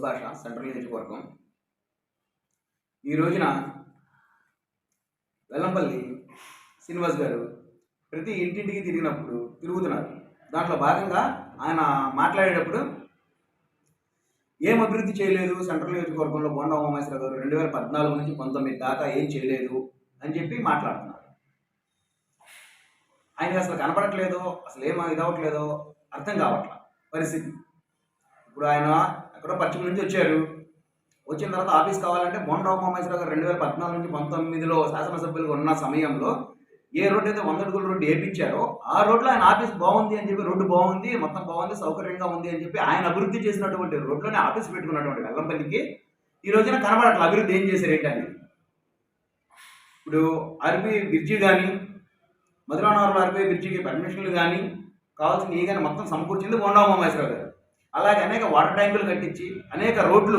భాష సెంట్రల్ నియోజకవర్గం. ఈ రోజున వెల్లంపల్లి శ్రీనివాస్ గారు ప్రతి ఇంటింటికి తిరిగినప్పుడు తిరుగుతున్నారు. దాంట్లో భాగంగా ఆయన మాట్లాడేటప్పుడు ఏం అభివృద్ధి చేయలేదు సెంట్రల్ నియోజకవర్గంలో బోండా ఉమామేశ్వర గారు రెండు వేల పద్నాలుగు నుంచి పంతొమ్మిది దాకా ఏం చేయలేదు అని చెప్పి మాట్లాడుతున్నారు. ఆయనకి అసలు కనపడట్లేదో అసలు ఏం ఇదవట్లేదో అర్థం కావట్ల పరిస్థితి. ఇప్పుడు ఆయన ఎక్కడో పశ్చిమ నుంచి వచ్చారు. వచ్చిన తర్వాత ఆఫీస్ కావాలంటే బొండా ఉమామేశ్వర గారు రెండు వేల పద్నాలుగు నుంచి పంతొమ్మిదిలో శాసనసభ్యులుగా ఉన్న సమయంలో ఏ రోడ్డు అయితే వంద అడుగుల రోడ్డు వేయించారో ఆ రోడ్లో ఆయన ఆఫీస్ బాగుంది అని చెప్పి రోడ్డు బాగుంది మొత్తం బాగుంది సౌకర్యంగా ఉంది అని చెప్పి ఆయన అభివృద్ధి చేసినటువంటి రోడ్లోనే ఆఫీస్ పెట్టుకున్నటువంటి వెల్లంపల్లికి ఈ రోజున కనబడట్ల అభివృద్ధి ఏం చేశారు ఏంటని ఇప్పుడు అరబీ బ్రిడ్జి కానీ మధురానగరంలో అరబీ బ్రిడ్జికి పర్మిషన్లు కానీ కావాల్సిన ఏ కానీ మొత్తం సమకూర్చింది బొండా ఉమామేశ్వర గారు. అలాగే అనేక వాటర్ ట్యాంకులు కట్టించి అనేక రోడ్లు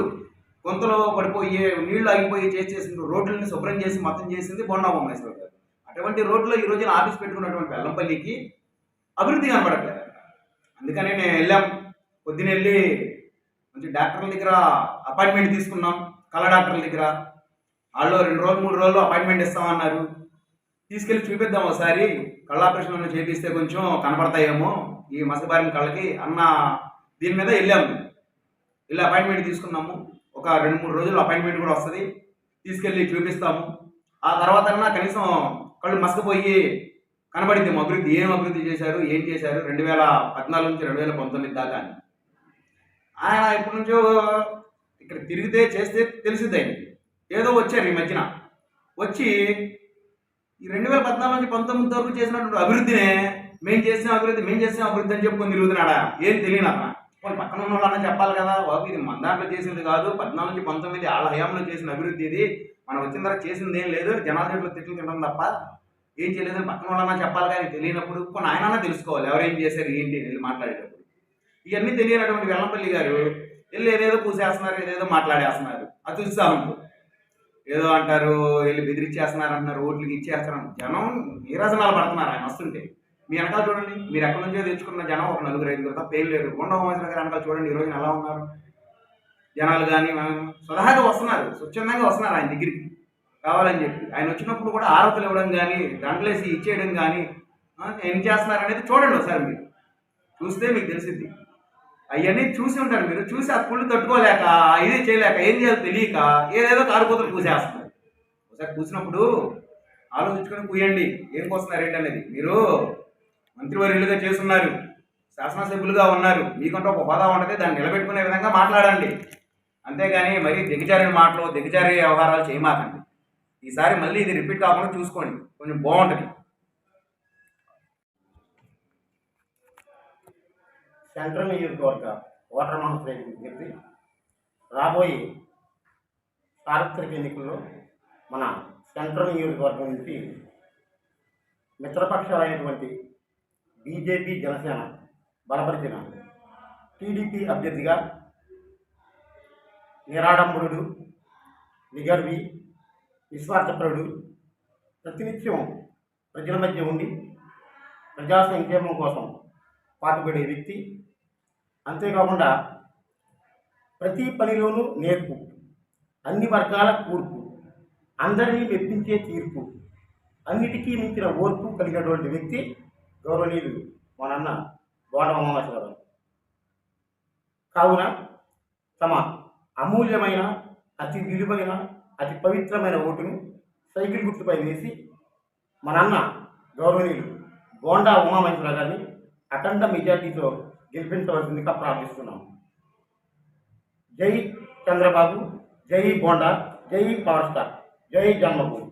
గొంతలో పడిపోయే నీళ్ళు ఆగిపోయి చేసేసిన రోడ్లని శుభ్రం చేసి మొత్తం చేసింది బొన్నా బొమ్మేశ్వర గారు. అటువంటి రోడ్లో ఈ రోజున ఆఫీస్ పెట్టుకున్నటువంటి వెల్లంపల్లికి అభివృద్ధి కనపడట్లేదు అందుకని నేను వెళ్ళాం. పొద్దున వెళ్ళి మంచి డాక్టర్ల దగ్గర అపాయింట్మెంట్ తీసుకున్నాం. కళ్ళ డాక్టర్ల దగ్గర. వాళ్ళు రెండు రోజులు మూడు రోజులు అపాయింట్మెంట్ ఇస్తామన్నారు. తీసుకెళ్ళి చూపిద్దాం ఒకసారి. కళ్ళ ఆపరేషన్ చేపిస్తే కొంచెం కనపడతాయేమో ఈ మసబారిన కళ్ళకి అన్న దీని మీద వెళ్ళాము. వెళ్ళి అపాయింట్మెంట్ తీసుకున్నాము. ఒక రెండు మూడు రోజులు అపాయింట్మెంట్ కూడా వస్తుంది. తీసుకెళ్ళి చూపిస్తాము. ఆ తర్వాత కనీసం కళ్ళు మసకపోయి కనబడింది మా అభివృద్ధి. ఏం అభివృద్ధి చేశారు? ఏం చేశారు? రెండు వేల పద్నాలుగు నుంచి రెండు వేల పంతొమ్మిది దాకా అని. ఆయన ఇప్పటి నుంచో ఇక్కడ తిరిగితే చేస్తే తెలిసిద్ది ఆయనకి. ఏదో వచ్చారు ఈ మధ్యన. వచ్చి ఈ రెండు వేల పద్నాలుగు నుంచి పంతొమ్మిది వరకు చేసినటువంటి అభివృద్ధినే మేము చేసిన అభివృద్ధి మేము చేసిన అభివృద్ధి అని చెప్పుకొని తిరుగుతున్నాడా? ఏం తెలియనా అతను పక్కన ఉన్న వాళ్ళని చెప్పాలి కదా? బాబు ఇది మన దాంట్లో చేసింది కాదు. పద్నాలుగు నుంచి పంతొమ్మిది వాళ్ళ హయాంలో చేసిన అభివృద్ధి ఇది. మనం వచ్చిన తర్వాత చేసింది ఏం లేదు. జనాల చేతిలో తిట్లు తినడం తప్ప ఏం చేయలేదని పక్కన వాళ్ళన్నా చెప్పాలి కానీ తెలియనప్పుడు కొన్ని ఆయనన్నా తెలుసుకోవాలి. ఎవరేం చేశారు ఏంటి వెళ్ళి మాట్లాడేటప్పుడు. ఇవన్నీ తెలియనటువంటి వెల్లంపల్లి గారు వెళ్ళి ఏదేదో పూసేస్తున్నారు ఏదేదో మాట్లాడేస్తున్నారు. అత్యుత్సాహంతో ఏదో అంటారు వెళ్ళి బెదిరిచ్చేస్తున్నారు అంటున్నారు ఓట్లకి ఇచ్చేస్తున్నారు. జనం నీరసనాలు పడుతున్నారు. ఆయన వస్తుంటే. మీ వెనకాల చూడండి మీరు ఎక్కడి నుంచో తెచ్చుకున్న జనం ఒక నలుగురు ఐదుగురు తప్ప ఏం లేరు కొండ హోమేశ్వర గారి వెనకాల చూడండి ఈ రోజున ఎలా ఉన్నారు? జనాలు కానీ స్వతహాగా వస్తున్నారు స్వచ్ఛందంగా వస్తున్నారు ఆయన దగ్గరికి. కావాలని చెప్పి. ఆయన వచ్చినప్పుడు కూడా ఆరతులు ఇవ్వడం కానీ దండలేసి ఇచ్చేయడం కానీ ఏం చేస్తున్నారు అనేది చూడండి ఒకసారి మీరు. చూస్తే మీకు తెలిసింది అవన్నీ చూసి ఉంటారు మీరు. చూసి ఆ కుళ్ళు తట్టుకోలేక ఇది చేయలేక ఏం చేయాలో తెలియక ఏదేదో కారుపోతులు పూసేస్తున్నారు ఒకసారి కూసినప్పుడు ఆలోచించుకొని కూయండి. ఏం కోస్తున్నారు ఏంటనేది? మీరు మంత్రివర్యులుగా చేస్తున్నారు శాసనసభ్యులుగా ఉన్నారు మీకంటూ ఒక హోదా ఉంటుంది దాన్ని నిలబెట్టుకునే విధంగా మాట్లాడండి. అంతేగాని మరీ దిగజారిన మాటలు దిగజారి వ్యవహారాలు చేయమాకండి. ఈసారి మళ్ళీ ఇది రిపీట్ కాకుండా చూసుకోండి కొంచెం బాగుంటుంది. సెంట్రల్ నియోజకవర్గ ఓటర్ మనసు చెప్పి రాబోయే సార్వత్రిక ఎన్నికల్లో మన సెంట్రల్ నియోజకవర్గం నుంచి మిత్రపక్షాలైనటువంటి బీజేపీ జనసేన బలపరిచిన టీడీపీ అభ్యర్థిగా నిరాడంబరుడు నిగర్వి నిస్వార్థపరుడు ప్రతినిత్యం ప్రజల మధ్య ఉండి ప్రజా సంక్షేమం కోసం పాటుపడే వ్యక్తి. అంతేకాకుండా ప్రతి పనిలోనూ నేర్పు అన్ని వర్గాల కూర్పు అందరినీ మెప్పించే తీర్పు అన్నిటికీ మించిన ఓర్పు కలిగినటువంటి వ్యక్తి. గౌరవనీయులు మా నాన్న గోడమహేశ్వరరావు కావున తమ అమూల్యమైన అతి విలువైన అతి పవిత్రమైన ఓటును సైకిల్ గుర్తుపై వేసి మా నాన్న గౌరవనీయులు బోండా ఉమామహేశ్వర గారిని అఖండ మెజార్టీతో గెలిపించవలసిందిగా ప్రార్థిస్తున్నాం. జై చంద్రబాబు జై బోండా జై పవర్ స్టార్ జై జన్మభూమి